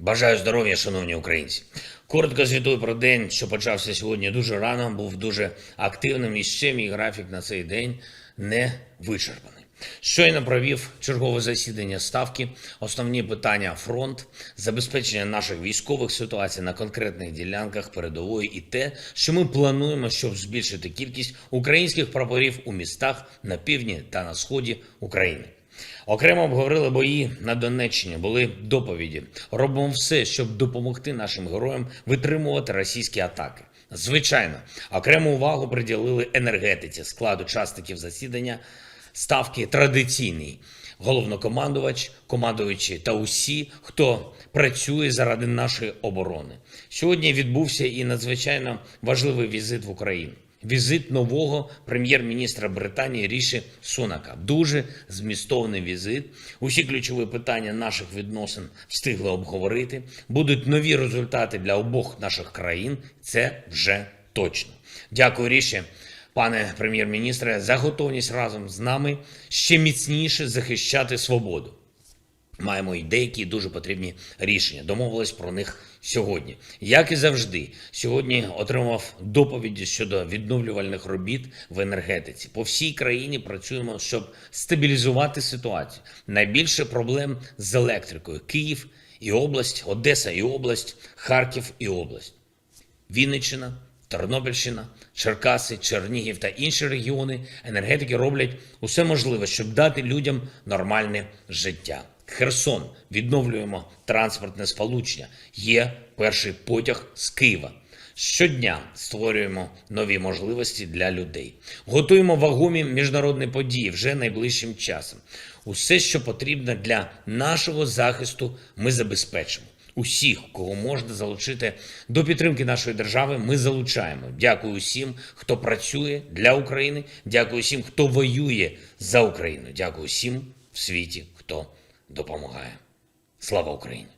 Бажаю здоров'я, шановні українці. Коротко звітую про день, що почався сьогодні дуже рано, був дуже активним і ще мій графік на цей день не вичерпаний. Щойно провів чергове засідання ставки, основні питання фронт, забезпечення наших військових ситуацій на конкретних ділянках передової і те, що ми плануємо, щоб збільшити кількість українських прапорів у містах на півдні та на сході України. Окремо обговорили бої на Донеччині, були доповіді. Робимо все, щоб допомогти нашим героям витримувати російські атаки. Звичайно, окрему увагу приділили енергетиці складу учасників засідання. Ставки традиційний головнокомандувач, командуючі та усі, хто працює заради нашої оборони. Сьогодні відбувся і надзвичайно важливий візит в Україну. Візит нового прем'єр-міністра Британії Ріші Сунака. Дуже змістовний візит. Усі ключові питання наших відносин встигли обговорити. Будуть нові результати для обох наших країн. Це вже точно. Дякую, Ріші. Пане прем'єр-міністре, за готовність разом з нами ще міцніше захищати свободу. Маємо і деякі дуже потрібні рішення. Домовились про них сьогодні. Як і завжди, сьогодні отримав доповіді щодо відновлювальних робіт в енергетиці. По всій країні працюємо, щоб стабілізувати ситуацію. Найбільше проблем з електрикою: Київ і область, Одеса і область, Харків і область. Вінниччина, Тернопільщина, Черкаси, Чернігів та інші регіони енергетики роблять усе можливе, щоб дати людям нормальне життя. Херсон відновлюємо транспортне сполучення. Є перший потяг з Києва. Щодня створюємо нові можливості для людей. Готуємо вагомі міжнародні події вже найближчим часом. Усе, що потрібно для нашого захисту, ми забезпечимо. Усіх, кого можна залучити до підтримки нашої держави, ми залучаємо. Дякую усім, хто працює для України. Дякую всім, хто воює за Україну. Дякую всім в світі, хто допомагає. Слава Україні!